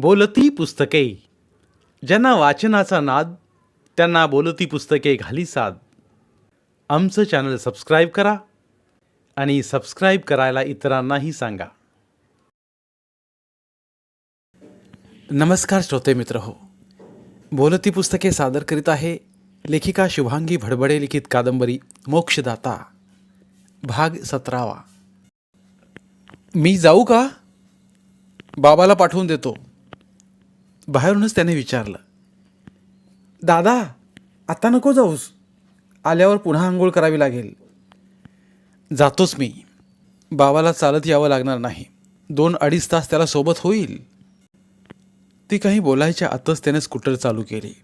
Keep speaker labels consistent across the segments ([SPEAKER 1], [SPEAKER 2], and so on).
[SPEAKER 1] बोलती पुस्तके. ज्यांना वाचनाचा नाद त्यांना बोलती पुस्तके घाली साद. आमचं चॅनल सबस्क्राईब करा आणि सबस्क्राईब करायला इतरांनाही सांगा. नमस्कार श्रोते मित्र हो. बोलती पुस्तके सादर करीत आहे लेखिका शुभांगी भडबडे लिखित कादंबरी मोक्षदाता भाग सतरावा. मी जाऊ का? बाबाला पाठवून देतो. बाहेरूनच त्याने विचारलं दादा आता नको जाऊस. आल्यावर पुन्हा आंघोळ करावी लागेल. जातोच मी. बाबाला चालत यावं लागणार नाही. दोन अडीच तास त्याला सोबत होईल. ती काही बोलायच्या आतच त्याने स्कूटर चालू केली.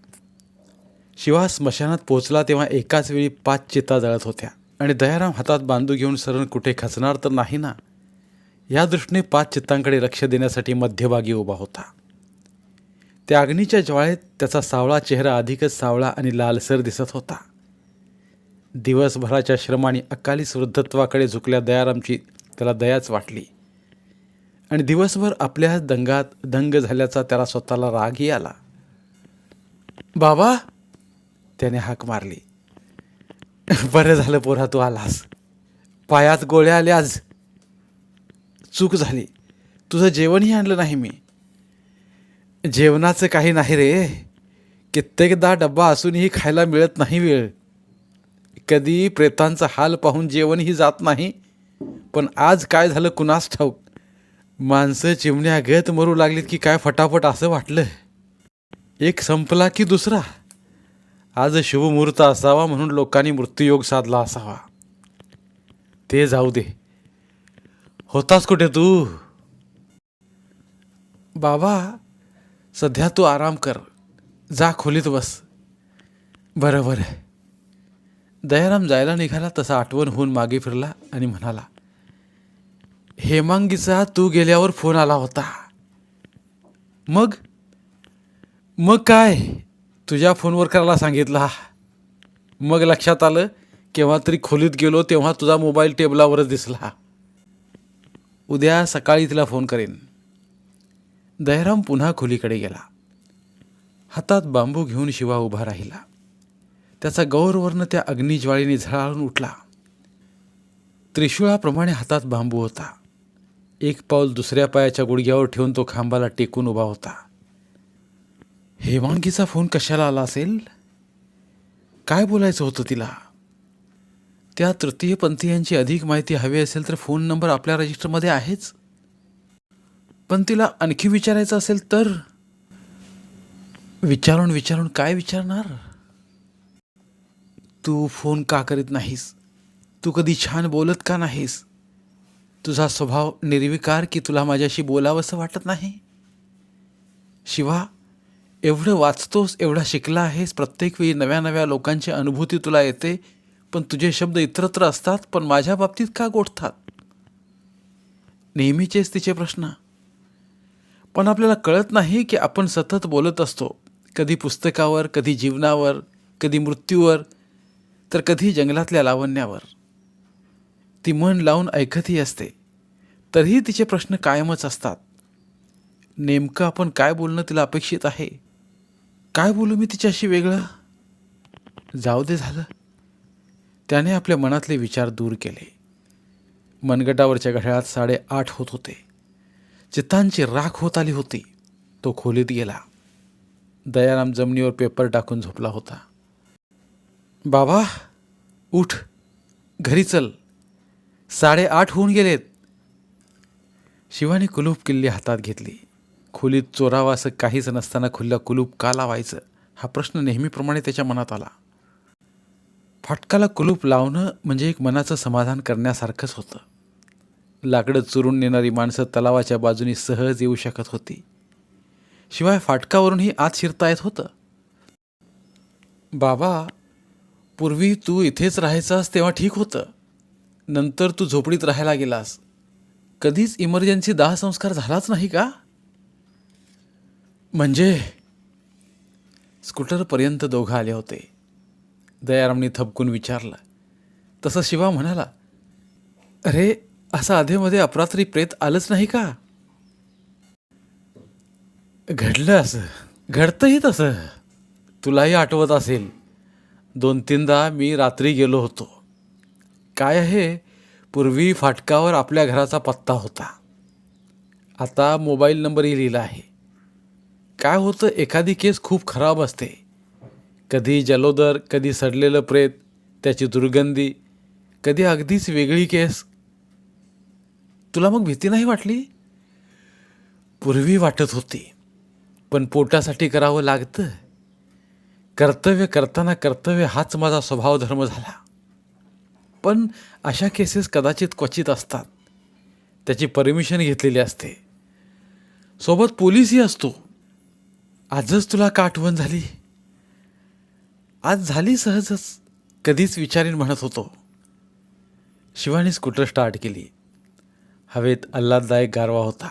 [SPEAKER 1] शिवा स्मशानात पोचला तेव्हा एकाच वेळी पाच चिता जळत होत्या. आणि दयाराम हातात बांधू घेऊन सरण कुठे खचणार तर नाही ना? या दृष्टीने पाच चित्तांकडे लक्ष देण्यासाठी मध्यभागी उभा होता. त्या अग्नीच्या ज्वाळेत त्याचा सावळा चेहरा अधिकच सावळा आणि लालसर दिसत होता. दिवसभराच्या श्रमाने आणि वृद्धत्वाकडे झुकल्या दयारामची त्याला दयाच वाटली. आणि दिवसभर आपल्या दंगात दंग झाल्याचा त्याला स्वतःला रागही आला. बाबा त्याने हाक मारली. बरं झालं पोरा तू आलास. पायात गोळ्या आल्या आज. चूक झाली. तुझं जेवणही आणलं नाही मी. जेवणाचं काही नाही रे. कित्येकदा डब्बा असूनही खायला मिळत नाही वेळ. कधी प्रेतांचा हाल पाहून जेवणही जात नाही. पण आज काय झालं कुणास ठाऊक? माणसं चिमण्या गत मरू लागलीत की काय फटाफट असं वाटलं? एक संपला की दुसरा? आज शुभमुहूर्त असावा म्हणून लोकांनी मृत्यूयोग साधला असावा. ते जाऊ दे. होतास कुठे तू? बाबा सध्या तू आराम कर. जा खोलीत बस. बरं बरं. दयाराम जायला निघाला तसा आठवण होऊन मागे फिरला आणि म्हणाला हेमांगीचा तू गेल्यावर फोन आला होता. मग? मग काय? तुझ्या फोनवर करायला सांगितला. मग लक्षात आलं केव्हा तरी खोलीत गेलो तेव्हा तुझा मोबाईल टेबलावरच दिसला. उद्या सकाळी तिला फोन करेन. दयाराम पुन्हा खोलीकडे गेला. हातात बांबू घेऊन शिवा उभा राहिला. त्याचा गौरवर्ण त्या अग्निज्वाळीने झळाळून उठला. त्रिशूळाप्रमाणे हातात बांबू होता. एक पाऊल दुसऱ्या पायाच्या गुडघ्यावर ठेवून तो खांबाला टेकून उभा होता. हेमांगीचा फोन कशाला आला असेल? काय बोलायचं होतं तिला? त्या तृतीयपंथीयांची अधिक माहिती हवी असेल तर फोन नंबर आपल्या रजिस्टरमध्ये आहेच. पण तिला आणखी विचारायचं असेल तर? विचारून विचारून काय विचारणार? तू फोन का करीत नाहीस? तू कधी छान बोलत का नाहीस? तुझा स्वभाव निर्विकार की तुला माझ्याशी बोलावंसं वाटत नाही? शिवा एवढं वाचतोस एवढा शिकला आहेस प्रत्येक वेळी नव्या नव्या लोकांची अनुभूती तुला येते पण तुझे शब्द इतरत्र असतात पण माझ्या बाबतीत का गोठतात? नेहमीचेच तिचे प्रश्न. पण आपल्याला कळत नाही की आपण सतत बोलत असतो. कधी पुस्तकावर कधी जीवनावर कधी मृत्यूवर तर कधी जंगलातल्या लावण्यावर. ती मन लावून ऐकतही असते. तरीही तिचे प्रश्न कायमच असतात. नेमकं आपण काय बोलणं तिला अपेक्षित आहे? काय बोलू मी तिच्याशी वेगळं? जाऊ दे झालं. त्याने आपल्या मनातले विचार दूर केले. मनगटावरच्या घड्याळात साडेआठ होत होते. चित्तांची राख होत आली होती. तो खोलीत गेला. दयाराम जमिनीवर पेपर टाकून झोपला होता. बाबा उठ. घरी चल. साडेआठ होऊन गेलेत. शिवानी कुलूप किल्ली हातात घेतली. खोलीत चोरावा असं काहीच नसताना खुल्ला कुलूप का लावायचं? हा प्रश्न नेहमीप्रमाणे त्याच्या मनात आला. फाटकाला कुलूप लावणं म्हणजे एक मनाचं समाधान करण्यासारखंच होतं. लाकडं चुरून नेणारी माणसं तलावाच्या बाजूनी सहज येऊ शकत होती. शिवाय फाटकावरूनही आत शिरता येत होतं. बाबा पूर्वी तू इथेच राहायचास तेव्हा ठीक होतं. नंतर तू झोपडीत राहायला गेलास. कधीच इमर्जन्सी दाहसंस्कार झालाच नाही का? म्हणजे? स्कूटरपर्यंत दोघं आले होते. दयारामने थपकून विचारलं. तसं शिवा म्हणाला अरे असं अधेमध्ये अपरात्री प्रेत आलंच नाही का? घडलं असं. घडतंही तसं. तुलाही आठवत असेल. दोन तीनदा मी रात्री गेलो होतो. काय आहे? पूर्वी फाटकावर आपल्या घराचा पत्ता होता. आता मोबाईल नंबरही लिहिला आहे. काय होतं? एखादी केस खूप खराब असते. कधी जलोदर कधी सडलेलं प्रेत त्याची दुर्गंधी कधी अगदीच वेगळी केस तुला मग भीती नाही वाटली? पूर्वी वाटत होती पण पोटासाठी करावं लागतं. कर्तव्य करताना कर्तव्य हाच माझा स्वभाव धर्म झाला. पण अशा केसेस कदाचित क्वचित असतात. त्याची परमिशन घेतलेली असते. सोबत पोलीसही असतो. आजच तुला का आठवण झाली. आज झाली सहजच कधीच विचारीन म्हणत होतो. शिवानी स्कूटर स्टार्ट केली? हवेत आल्हाददायक गारवा होता.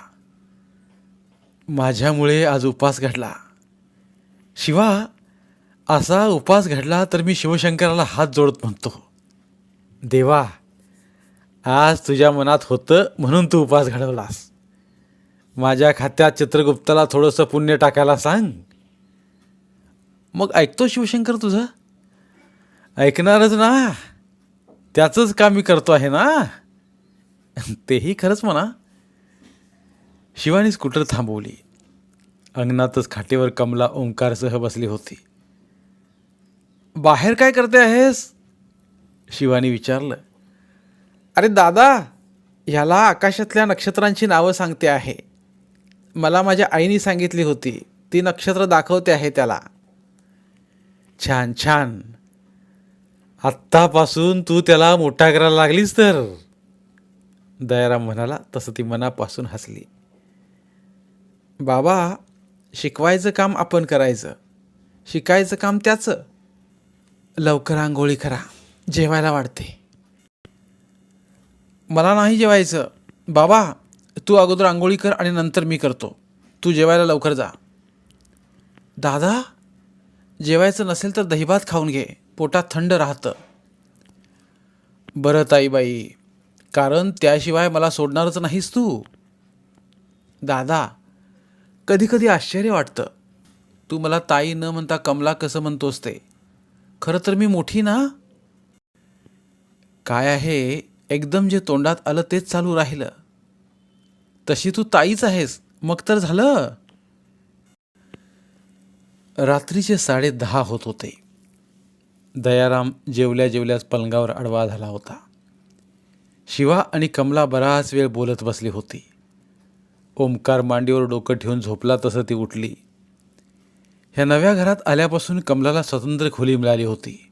[SPEAKER 1] माझ्यामुळे आज उपास घडला. शिवा असा उपास घडला तर मी शिवशंकराला हात जोडत म्हणतो. देवा आज तुझ्या मनात होतं म्हणून तू उपास घडवलास. माझ्या खात्यात चित्रगुप्ताला थोडंसं पुण्य टाकायला सांग. मग ऐकतो शिवशंकर तुझं? ऐकणारच ना. त्याचंच काम मी करतो आहे ना? तेही खरंच म्हणा. शिवानी स्कूटर थांबवली. अंगणातच खाटेवर कमला ओंकारसह बसली होती. बाहेर काय करते आहेस? शिवानी विचारलं. अरे दादा ह्याला आकाशातल्या नक्षत्रांची नावं सांगते आहे. मला माझ्या आईने सांगितली होती ती नक्षत्र दाखवते आहे त्याला. छान छान. आत्तापासून तू त्याला मोठा करायला लागलीस तर. दयाराम म्हणाला तसं ती मनापासून हसली. बाबा शिकवायचं काम आपण करायचं. शिकायचं काम त्याचं. लवकर आंघोळी करा. जेवायला वाढते. मला नाही जेवायचं. बाबा तू अगोदर आंघोळी कर आणि नंतर मी करतो. तू जेवायला लवकर जा. दादा जेवायचं नसेल तर दहीभात खाऊन घे. पोटात थंड राहतं. बरं ताईबाई कारण त्याशिवाय मला सोडणारच नाहीस तू. दादा कधीकधी आश्चर्य वाटतं. तू मला ताई न म्हणता कमला कसं म्हणतोस ते. खरं तर मी मोठी ना? काय आहे एकदम जे तोंडात आलं तेच चालू राहिलं. तशी तू ताईच आहेस मग तर झालं. रात्रीचे साडे दहा होत होते. दयाराम जेवल्या जेवल्याच पलंगावर आडवा झाला होता. शिवा आणि कमला बराच वेळ बोलत बसली होती. ओमकार मांडीवर डोकं ठेवून झोपला तसं ती उठली. ह्या नव्या घरात आल्यापासून कमलाला स्वतंत्र खोली मिळाली होती.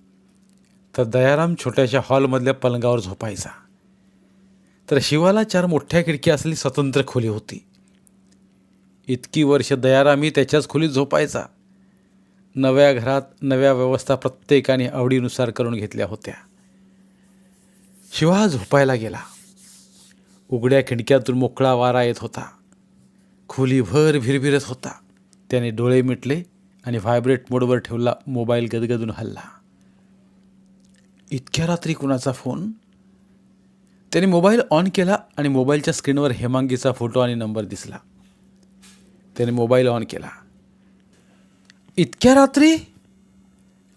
[SPEAKER 1] तर दयाराम छोट्याशा हॉलमधल्या पलंगावर झोपायचा. तर शिवाला चार मोठ्या खिडकी असलेली स्वतंत्र खोली होती. इतकी वर्ष दयारामही त्याच्याच खोलीत झोपायचा. नव्या घरात नव्या व्यवस्था प्रत्येकाने आवडीनुसार करून घेतल्या होत्या. शिवा झोपायला गेला. उघड्या खिडक्यातून मोकळा वारा येत होता. खोलीभर भिरभिरत होता. त्याने डोळे मिटले आणि व्हायब्रेट मोडवर ठेवला मोबाईल गदगदून हल्ला. इतक्या रात्री कुणाचा फोन? त्याने मोबाईल ऑन केला आणि मोबाईलच्या स्क्रीनवर हेमांगीचा फोटो आणि नंबर दिसला. त्याने मोबाईल ऑन केला. इतक्या रात्री?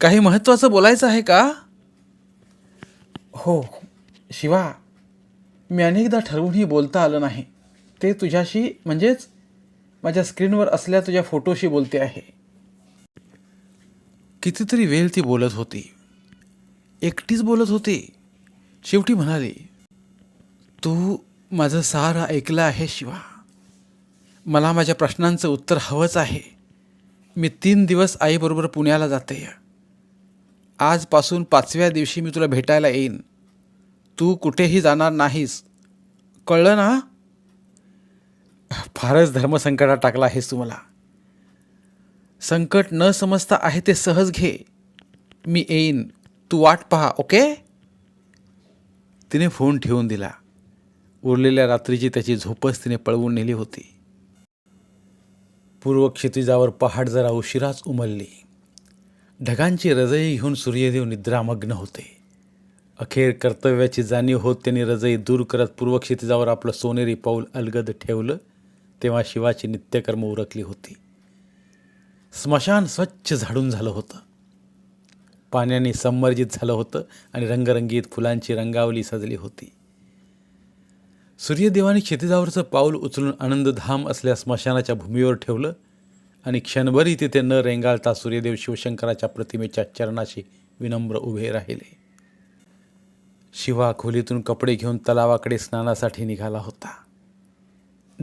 [SPEAKER 1] काही महत्त्वाचं बोलायचं आहे का? हो. शिवा मी अनेकदा ठरवूनही बोलता आलं नाही. ते तुझ्याशी म्हणजेच माझ्या स्क्रीनवर असल्या तुझ्या फोटोशी बोलते आहे. कितीतरी वेळ ती बोलत होती. एकटीच बोलत होती. शेवटी म्हणाली तू माझं सारं ऐकलं आहे शिवा. मला माझ्या प्रश्नांचं उत्तर हवंच आहे. मी तीन दिवस आईबरोबर पुण्याला जाते. आजपासून पाचव्या दिवशी मी तुला भेटायला येईन. तू कुठेही जाणार नाहीस. कळलं ना? फारच धर्मसंकटात टाकला आहेस तू मला. संकट न समजता आहे ते सहज घे. मी येईन. तू वाट पहा ओके? तिने फोन ठेवून दिला. उरलेल्या रात्रीची त्याची झोपच तिने पळवून नेली होती. पूर्व क्षितिजावर पहाड जरा उशिराच उमलली. ढगांची रजई घेऊन सूर्यदेव निद्रामग्न होते. अखेर कर्तव्याची जाणीव होत त्यांनी रजई दूर करत पूर्व क्षितिजावर आपलं सोनेरी पाऊल अलगद ठेवलं तेव्हा शिवाची नित्यकर्म उरकली होती. स्मशान स्वच्छ झाडून झालं होतं. पाण्याने संमर्जित झालं होतं आणि रंगरंगीत फुलांची रंगावली सजली होती. सूर्यदेवाने क्षितिजावरचं पाऊल उचलून आनंदधाम असल्या स्मशानाच्या भूमीवर ठेवलं आणि क्षणभरी तिथे न रेंगाळता सूर्यदेव शिवशंकराच्या प्रतिमेच्या चरणाशी विनम्र उभे राहिले. शिवा खोलीतून कपडे घेऊन तलावाकडे स्नानासाठी निघाला होता.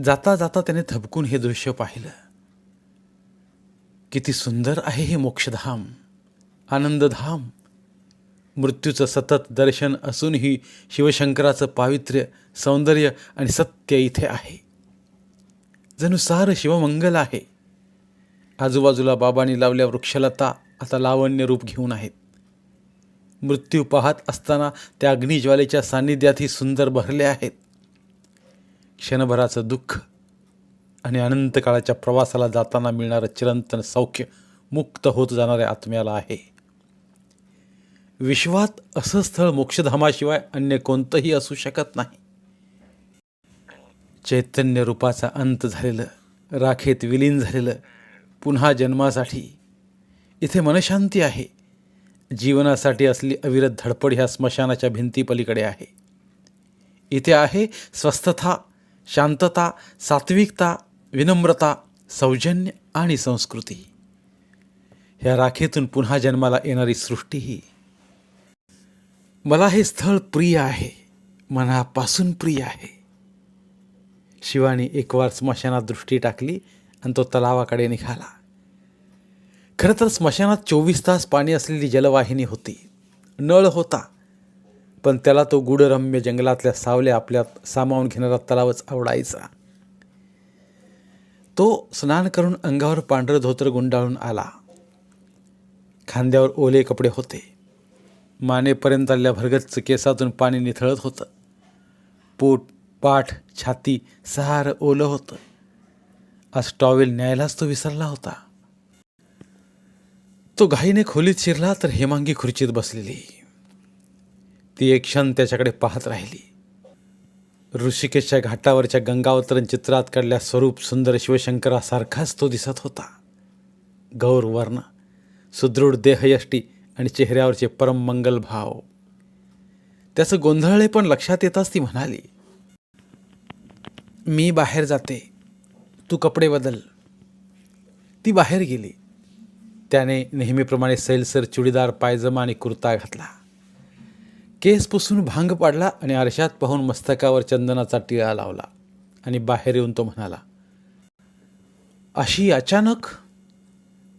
[SPEAKER 1] जाता जाता त्याने थबकून हे दृश्य पाहिलं. किती सुंदर आहे हे मोक्षधाम आनंदधाम. मृत्यूचं सतत दर्शन असूनही शिवशंकराचं पावित्र्य सौंदर्य आणि सत्य इथे आहे. जणू सार शिवमंगल आहे. आजूबाजूला बाबांनी लावल्या वृक्षलता आता लावण्य रूप घेऊन आहेत. मृत्यू पाहत असताना त्या अग्निज्वालेच्या सान्निध्यातही सुंदर भरले आहेत. क्षणभराचं दुःख आणि अनंत काळाच्या प्रवासाला जाताना मिळणारं चिरंतन सौख्य मुक्त होत जाणाऱ्या आत्म्याला आहे. विश्वात असं स्थळ मोक्षधामाशिवाय अन्य कोणतंही असू शकत नाही. चैतन्य रूपाचा अंत झालेलं राखेत विलीन झालेलं पुन्हा जन्मासाठी इथे मनशांती आहे. जीवनासाठी असली अविरत धडपड ह्या स्मशानाच्या भिंतीपलीकडे आहे. इथे आहे स्वस्थता शांतता सात्विकता विनम्रता सौजन्य आणि संस्कृती. ह्या राखेतून पुन्हा जन्माला येणारी सृष्टीही मला हे स्थळ प्रिय आहे मनापासून प्रिय आहे. शिवानी एकवार स्मशानात दृष्टी टाकली आणि तो तलावाकडे निघाला. खरं तर स्मशानात चोवीस तास पाणी असलेली जलवाहिनी होती. नळ होता पण त्याला तो गुढरम्य जंगलातल्या सावल्या आपल्यात सामावून घेणारा तलावच आवडायचा. तो स्नान करून अंगावर पांढरं धोतर गुंडाळून आला. खांद्यावर ओले कपडे होते. मानेपर्यंत आलेल्या भरगच्च केसातून पाणी निथळत होतं. पोट पाठ छाती सहार ओलं होतं. आज टॉवेल न्यायलाच तो विसरला होता. तो घाईने खोलीत शिरला तर हेमांगी खुर्चीत बसलेली. ती एक क्षण त्याच्याकडे पाहत राहिली. ऋषिकेशच्या घाटावरच्या गंगावतरण चित्रात काढल्या स्वरूप सुंदर शिवशंकरासारखाच तो दिसत होता. गौर वर्ण सुदृढ देहयष्टी आणि चेहऱ्यावरचे परम मंगल भाव. त्याचं गोंधळले पण लक्षात येताच ती म्हणाली मी बाहेर जाते. तू कपडे बदल. ती बाहेर गेली. त्याने नेहमीप्रमाणे सैलसर चुडीदार पायजमा आणि कुर्ता घातला. केस पुसून भांग पाडला आणि आरशात पाहून मस्तकावर चंदनाचा टिळा लावला आणि बाहेर येऊन तो म्हणाला अशी अचानक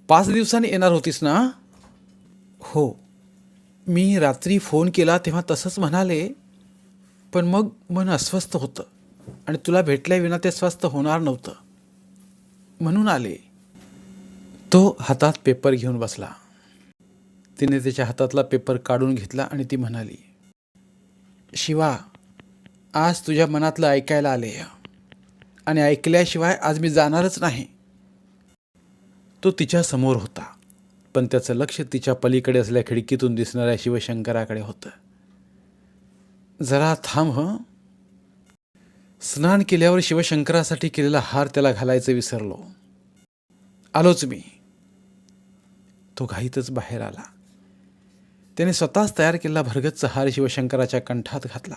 [SPEAKER 1] पाच दिवसांनी येणार होतीस ना? हो. मी रात्री फोन केला तेव्हा तसंच म्हणाले पण मग मन अस्वस्थ होतं आणि तुला भेटल्याविना ते स्वस्थ होणार नव्हतं. म्हणून आले. तो हातात पेपर घेऊन बसला. तिने त्याच्या हातातला पेपर काढून घेतला आणि ती म्हणाली शिवा आज तुझ्या मनातलं ऐकायला आले आणि ऐकल्याशिवाय आज मी जाणारच नाही. तो तिच्या समोर होता पण त्याचं लक्ष तिच्या पलीकडे असल्या खिडकीतून दिसणाऱ्या शिवशंकराकडे होतं. जरा थांब हं. स्नान केल्यावर शिवशंकरासाठी केलेला हार त्याला घालायचं विसरलो. आलोच मी. तो घाईतच बाहेर आला. त्याने स्वतःच तयार केलेला भरगच्च हार शिवशंकराच्या कंठात घातला.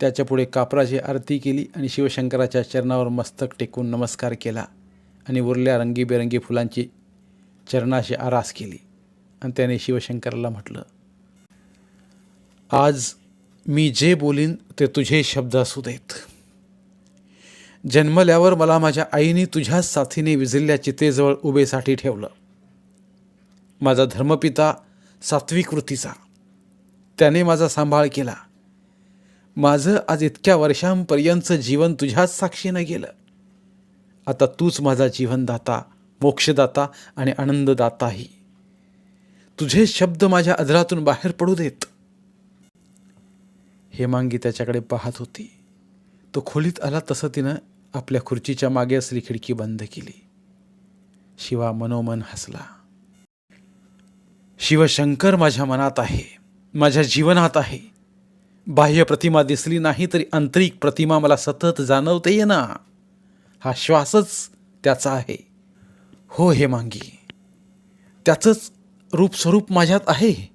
[SPEAKER 1] त्याच्यापुढे कापराची आरती केली आणि शिवशंकराच्या चरणावर मस्तक टेकून नमस्कार केला आणि उरल्या रंगीबेरंगी फुलांची चरणाशी आरास केली. आणि त्याने शिवशंकराला म्हटलं आज मी जे बोलीन ते तुझे शब्द असू देत. जन्मल्यावर मला माझ्या आईने तुझ्याच साथीने विझिल्ल्या चितेजवळ उभेसाठी ठेवलं. माझा धर्मपिता सात्विक वृत्तीचा. त्याने माझा सांभाळ केला. माझं आज इतक्या वर्षांपर्यंतचं जीवन तुझ्याच साक्षीनं गेलं. आता तूच माझा जीवनदाता मोक्षदाता आणि आनंददाताही. तुझे शब्द माझ्या अधरातून बाहेर पडू देत. हेमांगी त्याच्याकडे पाहत होती. तो खोलीत आला तसं तिनं आपल्या खुर्चीच्या मागे असली खिडकी बंद केली. शिवा मनोमन हसला. शिवशंकर माझ्या मनात आहे माझ्या जीवनात आहे. बाह्य प्रतिमा दिसली नाही तरी आंतरिक प्रतिमा मला सतत जाणवते ना. हा श्वासच त्याचा आहे. हो हेमांगी त्याचंच रूप स्वरूप माझ्यात आहे.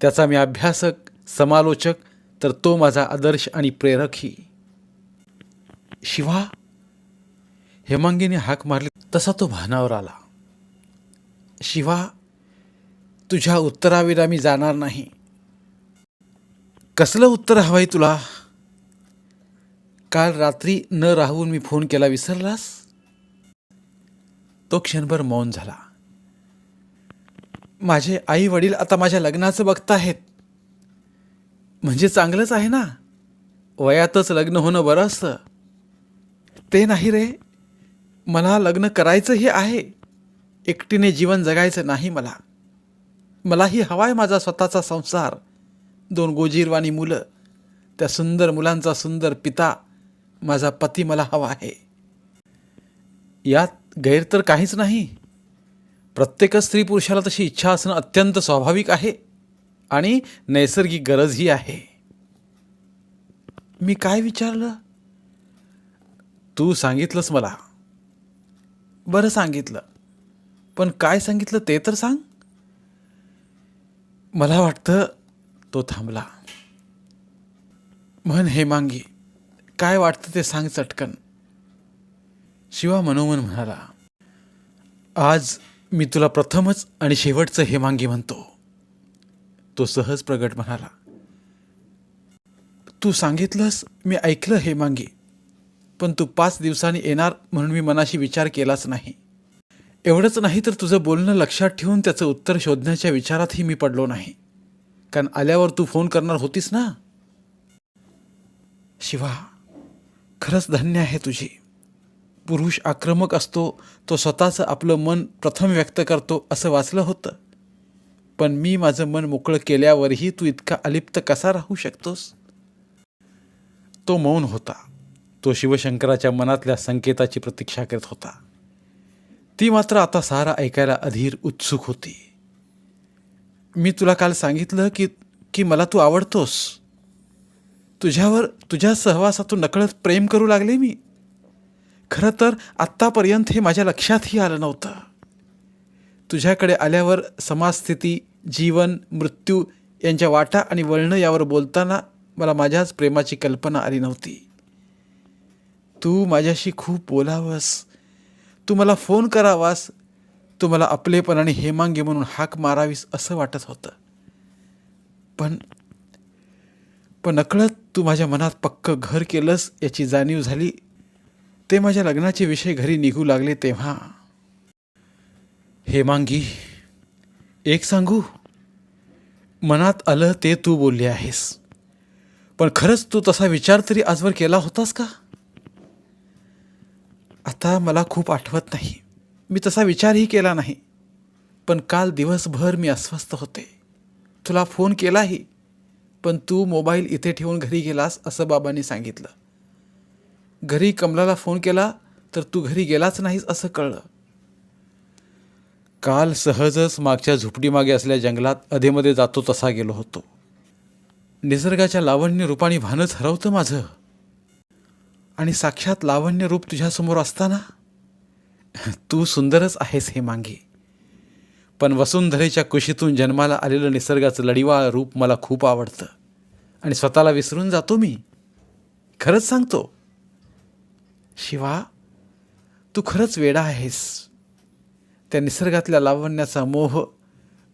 [SPEAKER 1] त्याचा मी अभ्यासक समालोचक तर तो माझा आदर्श आणि प्रेरकही. शिवा हेमांगीने हाक मारली. तसा तो भानावर आला. शिवा तुझ्या उत्तराविना मी जाणार नाही. कसलं उत्तर हवं आहे तुला? काल रात्री न राहून मी फोन केला विसरलास? तो क्षणभर मौन झाला. माझे आई वडील आता माझ्या लग्नाचं बघताहेत. म्हणजे चांगलंच आहे ना? वयातच लग्न होणं बरं असतं. ते नाही रे. मला लग्न करायचंही आहे. एकटीने जीवन जगायचं नाही मला. मलाही हवाय माझा स्वतःचा संसार. दोन गोजीरवाणी मुलं त्या सुंदर मुलांचा सुंदर पिता माझा पती मला हवा आहे. यात गैर तर काहीच नाही. प्रत्येक स्त्री पुरुषाला तशी इच्छा असणं अत्यंत स्वाभाविक आहे आणि नैसर्गिक गरजही आहे. मी काय विचारलं? तू सांगितलंस मला. बरं सांगितलं. पण काय सांगितलं ते तर सांग. मला वाटतं तो थांबला. म्हण हेमांगी काय वाटतं ते सांग चटकन. शिवा मनोमन म्हणाला आज मी तुला प्रथमच आणि शेवटचं हेमांगी म्हणतो. तो सहज प्रगट म्हणाला तू सांगितलंस मी ऐकलं हेमांगी पण तू पाच दिवसांनी येणार म्हणून मी मनाशी विचार केलाच नाही. एवढंच नाही तर तुझं बोलणं लक्षात ठेवून त्याचं उत्तर शोधण्याच्या विचारातही मी पडलो नाही. कारण आल्यावर तू फोन करणार होतीस ना? शिवा खरंच धन्य आहे तुझी. पुरुष आक्रमक असतो तो स्वतःचं आपलं मन प्रथम व्यक्त करतो असं वाचलं होतं. पण मी माझं मन मोकळं केल्यावरही तू इतका अलिप्त कसा राहू शकतोस? तो मौन होता. तो शिवशंकराच्या मनातल्या संकेताची प्रतीक्षा करत होता. ती मात्र आता सारा ऐकायला अधीर उत्सुक होती. मी तुला काल सांगितलं की की मला तू आवडतोस. तुझ्यावर तुझ्या सहवासातून नकळत प्रेम करू लागले मी. खरं तर आत्तापर्यंत हे माझ्या लक्षातही आलं नव्हतं. तुझ्याकडे आल्यावर समाजस्थिती जीवन मृत्यू यांच्या वाटा आणि वळणं यावर बोलताना मला माझ्याच प्रेमाची कल्पना आली नव्हती. तू माझ्याशी खूप बोलावंस. तू मला फोन करावास तू मला आणि हेमांगी म्हणून हाक मारावीस असं वाटत होतं. पण पण नकळत तू माझ्या मनात पक्क घर केलंस याची जाणीव झाली. ते माझ्या लग्नाचे विषय घरी निघू लागले तेव्हा. हेमांगी एक सांगू? मनात आलं ते तू बोलली आहेस. पण खरंच तू तसा विचार तरी आजवर केला होतास का? आता मला खूप आठवत नाही. मी तसा विचारही केला नाही. पण काल दिवसभर मी अस्वस्थ होते. तुला फोन केलाही पण तू मोबाईल इथे ठेवून घरी गेलास असं बाबांनी सांगितलं. घरी कमलाला फोन केला तर तू घरी गेलाच नाहीस असं कळलं. काल सहजच मागच्या झोपडीमागे असल्या जंगलात अधेमध्ये जातो तसा गेलो होतो. निसर्गाच्या लावण्य रूपाने भानच हरवतं माझं. आणि साक्षात लावण्य रूप तुझ्यासमोर असताना? तू सुंदरच आहेस हे मांगे पण वसुंधरेच्या कुशीतून जन्माला आलेलं निसर्गाचं लढिवाळ रूप मला खूप आवडतं. आणि स्वतःला विसरून जातो मी. खरंच सांगतो. शिवा तू खरंच वेडा आहेस. त्या निसर्गातल्या लावण्याचा मोह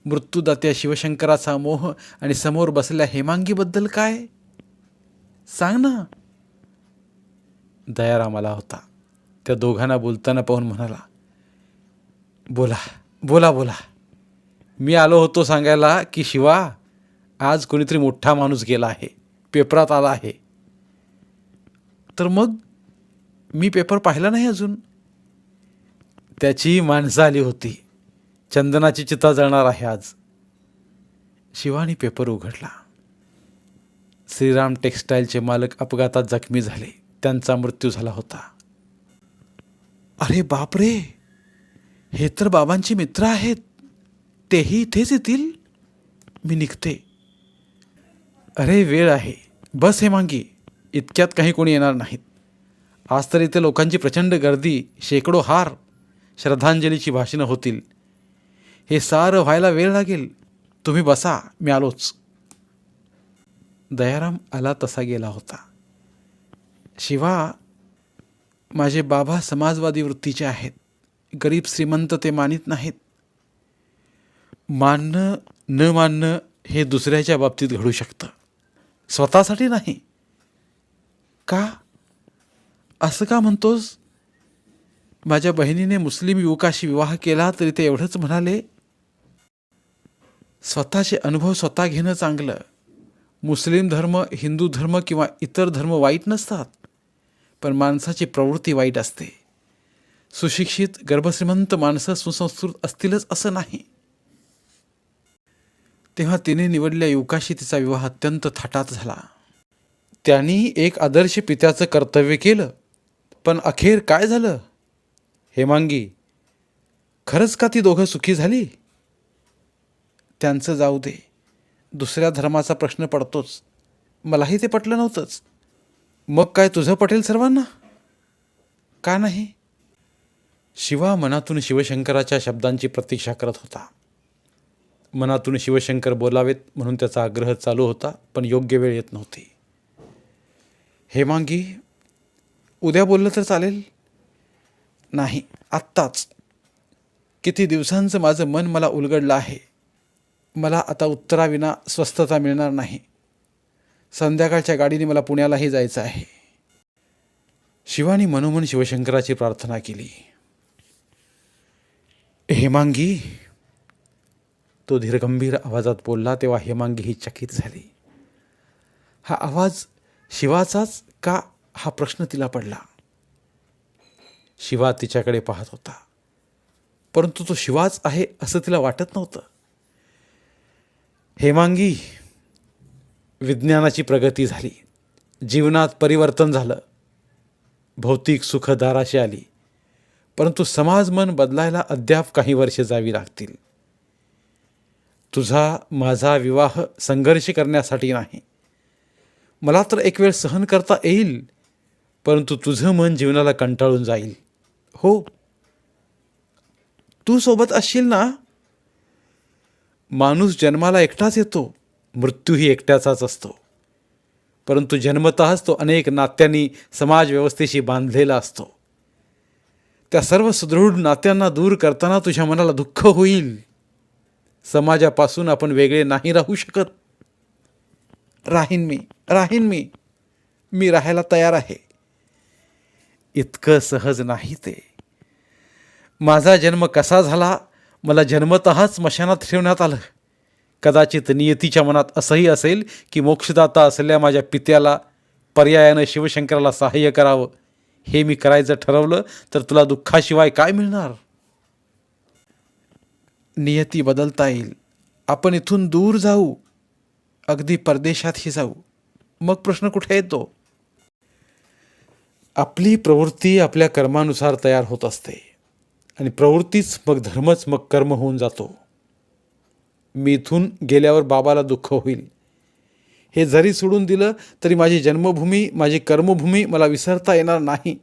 [SPEAKER 1] मृत्यूदात्या शिवशंकराचा मोह आणि समोर बसलेल्या हेमांगीबद्दल काय? सांग ना. दयाराम आला होता. त्या दोघांना बोलताना पाहून म्हणाला बोला बोला बोला. मी आलो होतो सांगायला की शिवा आज कोणीतरी मोठा माणूस गेला आहे पेपरात आला आहे. तर मग मी पेपर पाहिला नाही अजून. त्याची माणसं आली होती. चंदनाची चिता जळणार आहे आज. शिवानी पेपर उघडला. श्रीराम टेक्स्टाईलचे मालक अपघातात जखमी झाले. त्यांचा मृत्यू झाला होता. अरे बापरे! हे तर बाबांचे मित्र आहेत. तेही इथेच येतील? मी निघते. अरे वेळ आहे. बस हे मांगी. इतक्यात काही कोणी येणार नाहीत. आज तर इथे लोकांची प्रचंड गर्दी शेकडो हार श्रद्धांजलीची भाषणं होतील. हे सारं व्हायला वेळ लागेल. तुम्ही बसा. मी आलोच. दयाराम आला तसा गेला होता. शिवा माझे बाबा समाजवादी वृत्तीचे आहेत. गरीब श्रीमंत ते मानित नाहीत. मानणं न मानणं हे दुसऱ्याच्या बाबतीत घडू शकतं. स्वतःसाठी नाही. का? असं का म्हणतोस? माझ्या बहिणीने मुस्लिम युवकाशी विवाह केला तरी ते एवढंच म्हणाले स्वतःचे अनुभव स्वतः घेणं चांगलं. मुस्लिम धर्म हिंदू धर्म किंवा इतर धर्म वाईट नसतात. पण माणसाची प्रवृत्ती वाईट असते. सुशिक्षित गर्भश्रीमंत माणसं सुसंस्कृत असतीलच असं नाही. तेव्हा तिने निवडल्या युवकाशी तिचा विवाह अत्यंत थाटात झाला. त्यांनी एक आदर्श पित्याचं कर्तव्य केलं. पण अखेर काय झालं? हेमांगी खरंच का ती दोघं सुखी झाली? त्यांचं जाऊ दे. दुसऱ्या धर्माचा प्रश्न पडतोच. मलाही ते पटलं नव्हतंच. मग काय तुझं पटेल सर्वांना? का नाही? शिवा मनातून शिवशंकराच्या शब्दांची प्रतीक्षा करत होता. मनातून शिवशंकर बोलावेत म्हणून त्याचा आग्रह चालू होता पण योग्य वेळ येत नव्हती. हेमांगी उद्या बोललं तर चालेल? नाही आत्ताच. किती दिवसांचं माझं मन मला उलगडलं आहे. मला आता उत्तराविना स्वस्थता मिळणार नाही. संध्याकाळच्या गाडीने मला पुण्यालाही जायचं आहे. शिवानी मनोमन शिवशंकराची प्रार्थना केली. हेमांगी तो धीरगंभीर आवाजात बोलला तेव्हा हेमांगी ही चकित झाली. हा आवाज शिवाचाच का? हा प्रश्न तिला पडला. शिवा तिच्याकडे पाहत होता. परंतु तो शिवाच आहे असं तिला वाटत नव्हतं. हेमांगी विज्ञानाची प्रगती झाली. जीवनात परिवर्तन झालं. भौतिक सुख दाराशी आली. परंतु समाज मन बदलायला अद्याप काही वर्षे जावी लागतील. तुझा माझा विवाह संघर्ष करण्यासाठी नाही. मला तर एक वेळ सहन करता येईल परंतु तुझं मन जीवनाला कंटाळून जाईल. हो. तू सोबत असशील ना? माणूस जन्माला एकटाच येतो. मृत्यूही एकट्याचाच असतो. परंतु जन्मतःच तो अनेक नात्यांनी समाजव्यवस्थेशी बांधलेला असतो. त्या सर्व सुदृढ नात्यांना दूर करताना तुझ्या मनाला दुःख होईल. समाजापासून आपण वेगळे नाही राहू शकत. राहीन मी राहीन मी. मी राहायला तयार आहे. इतकं सहज नाही ते. माझा जन्म कसा झाला? मला जन्मतःच स्मशानात ठेवण्यात आलं. कदाचित नियतीच्या मनात असंही असेल की मोक्षदाता असलेल्या माझ्या पित्याला पर्यायानं शिवशंकराला सहाय्य करावं हे मी करायचं ठरवलं तर तुला दुःखाशिवाय काय मिळणार? नियती बदलता येईल. आपण इथून दूर जाऊ. अगदी परदेशातही जाऊ. मग प्रश्न कुठे येतो? आपली प्रवृत्ती आपल्या कर्मानुसार तयार होत असते. आणि प्रवृत्तीच मग धर्मच मग कर्म होऊन जातो. मी इथून गेल्यावर बाबाला दुःख होईल. हे जरी सोडून दिलं तरी माझी जन्मभूमी माझी कर्मभूमी मला विसरता येणार नाही.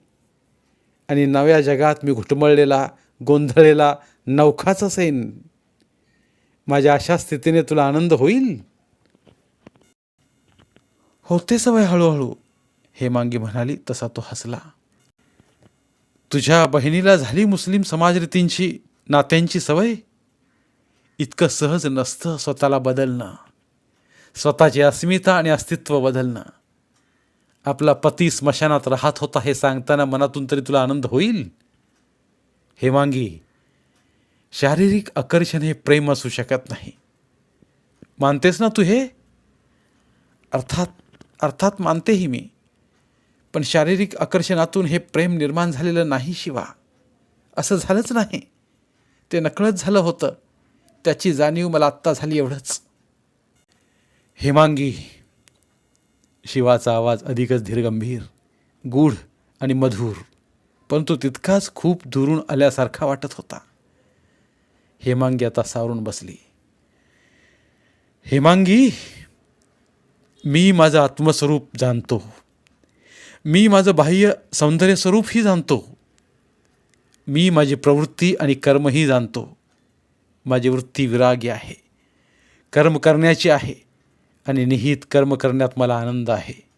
[SPEAKER 1] आणि नव्या जगात मी घुटमळलेला गोंधळलेला नौखाच असेन. माझ्या अशा स्थितीने तुला आनंद होईल? होते सवय हळूहळू हे मांगी म्हणाली तसा तो हसला. तुझ्या बहिणीला झाली मुस्लिम समाजरीतींची नात्यांची सवय? इतकं सहज नसतं स्वतःला बदलणं. स्वतःची अस्मिता आणि अस्तित्व बदलणं. आपला पती स्मशानात राहत होता हे सांगताना मनातून तरी तुला आनंद होईल? हेमांगी शारीरिक आकर्षण हे प्रेम असू शकत नाही. मानतेस ना तू हे? अर्थात अर्थात मानतेही मी. पण शारीरिक आकर्षणातून हे प्रेम निर्माण झालेलं नाही शिवा. असं झालंच नाही. ते नकळत झालं होतं. त्याची जाणीव मला आत्ता झाली एवढंच. हेमांगी शिवाचा आवाज अधिकच धीरगंभीर गूढ आणि मधुर परंतु तितकाच खूप दुरून आल्यासारखा वाटत होता. हेमांगी आता सावरून बसली. हेमांगी मी माझं आत्मस्वरूप जाणतो. मी माझं बाह्य सौंदर्य स्वरूपही जाणतो. मी माझी प्रवृत्ती आणि कर्मही जाणतो. माझी वृत्ती विरागी आहे. कर्म करण्याची आहे आणि निहित कर्म करण्यात मला आनंद आहे.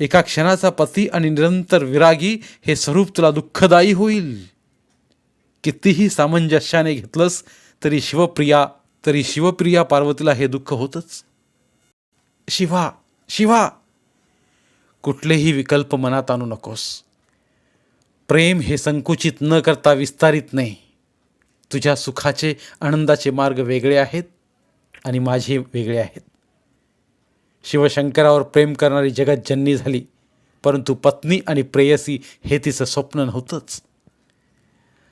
[SPEAKER 1] एका क्षणाचा पती आणि निरंतर विरागी हे स्वरूप तुला दुःखदायी होईल. कितीही सामंजस्याने घेतलंस तरी शिवप्रिया तरी शिवप्रिया पार्वतीला हे दुःख होतच. शिवा शिवा! कुठलेही विकल्प मनात आणू नकोस. प्रेम हे संकुचित न करता विस्तारित नाही. तुझ्या सुखाचे आनंदाचे मार्ग वेगळे आहेत आणि माझे वेगळे आहेत. शिवशंकरावर प्रेम करणारी जगतजननी झाली परंतु पत्नी आणि प्रेयसी हे तिचं स्वप्न नव्हतंच.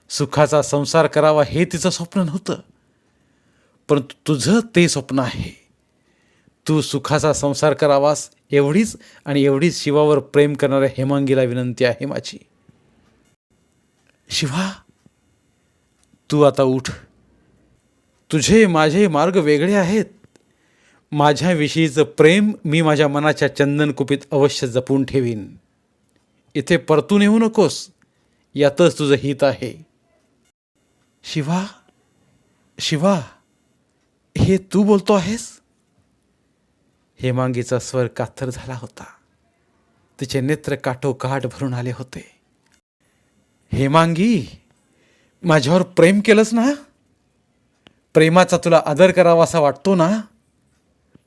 [SPEAKER 1] सुखाचा संसार करावा हे तिचं स्वप्न नव्हतं. परंतु तुझं ते स्वप्न आहे. तू सुखाचा संसार करावास एवढीच आणि एवढीच शिवावर प्रेम करणाऱ्या हेमांगीला विनंती आहे माझी. शिवा तू आता उठ. तुझे माझे मार्ग वेगळे आहेत. माझ्याविषयीचं प्रेम मी माझ्या मनाच्या चंदनकुपीत अवश्य जपून ठेवीन. इथे परतून येऊ नकोस. यातच तुझं हित आहे. शिवा शिवा हे तू बोलतो आहेस? हेमांगीचा स्वर कातर झाला होता. तिचे नेत्र काठोकाठ भरून आले होते. हेमांगी! माझ्यावर प्रेम केलंस ना? प्रेमाचा तुला आदर करावा असा वाटतो ना?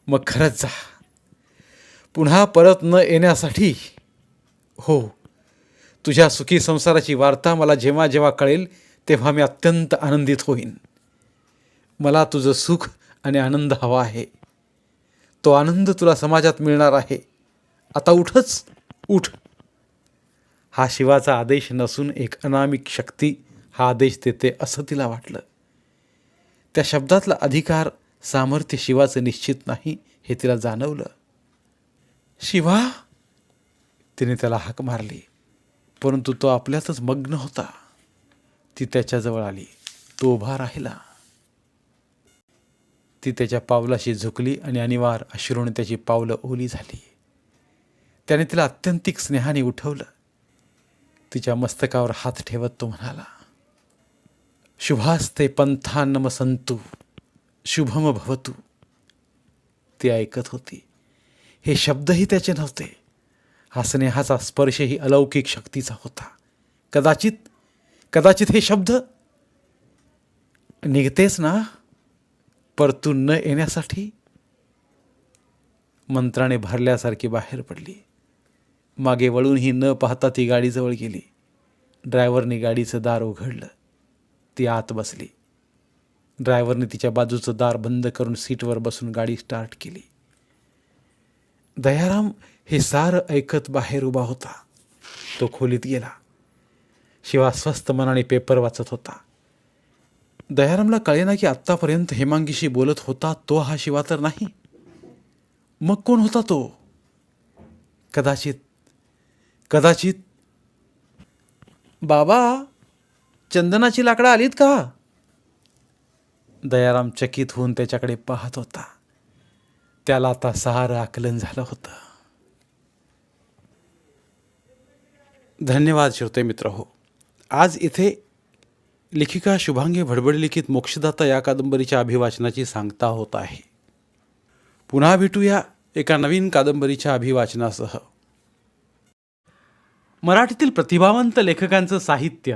[SPEAKER 1] मग खरंच जा. पुन्हा परत न येण्यासाठी हो तुझ्या सुखी संसाराची वार्ता मला जेव्हा जेव्हा कळेल तेव्हा मी अत्यंत आनंदित होईन. मला तुझं सुख आणि आनंद हवा आहे. तो आनंद तुला समाजात मिळणार आहे. आता उठच उठ. हा शिवाचा आदेश नसून एक अनामिक शक्ती हा आदेश देते असं तिला वाटलं. त्या शब्दातला अधिकार सामर्थ्य शिवाचं निश्चित नाही हे तिला जाणवलं. शिवा! तिने त्याला हाक मारली परंतु तो आपल्यातच मग्न होता. ती त्याच्याजवळ आली तो उभा राहिला. ती त्याच्या पावलाशी झुकली आणि अनिवार अश्रूने त्याची पावलं ओली झाली. त्याने तिला अत्यंतिक स्नेहाने उठवलं. तिच्या मस्तकावर हात ठेवत तो म्हणाला शुभास्ते पंथानम संतू शुभम भवतू ते ऐकत होती. हे शब्दही त्याचे नव्हते. हा स्नेहाचा स्पर्शही अलौकिक शक्तीचा होता. कदाचित कदाचित हे शब्द निघतेच ना? परतून न येण्यासाठी? मंत्राने भरल्यासारखी बाहेर पडली. मागे वळूनही न पाहता ती गाडीजवळ गेली. ड्रायव्हरने गाडीचं दार उघडलं. ती आत बसली. ड्रायव्हरने तिच्या बाजूचं दार बंद करून सीटवर बसून गाडी स्टार्ट केली. दयाराम हे सारं ऐकत बाहेर उभा होता. तो खोलीत गेला. शिवा स्वस्त मनाने पेपर वाचत होता. दयारामला कळेना की आत्तापर्यंत हेमांगीशी बोलत होता तो हा शिवा तर नाही. मग कोण होता तो? कदाचित कदाचित बाबा! चंदनाची लाकडं आलीत का? दयाराम चकित होऊन त्याच्याकडे पाहत होता. त्याला आता सारं आकलन झालं होतं. धन्यवाद श्रोते मित्र हो. आज इथे लेखिका शुभांगी भडबड लिखित मोक्षदाता या कादंबरीच्या अभिवाचनाची सांगता होत आहे. पुन्हा भेटूया एका नवीन कादंबरीच्या अभिवाचनासह. मराठीतील प्रतिभावंत लेखकांचं साहित्य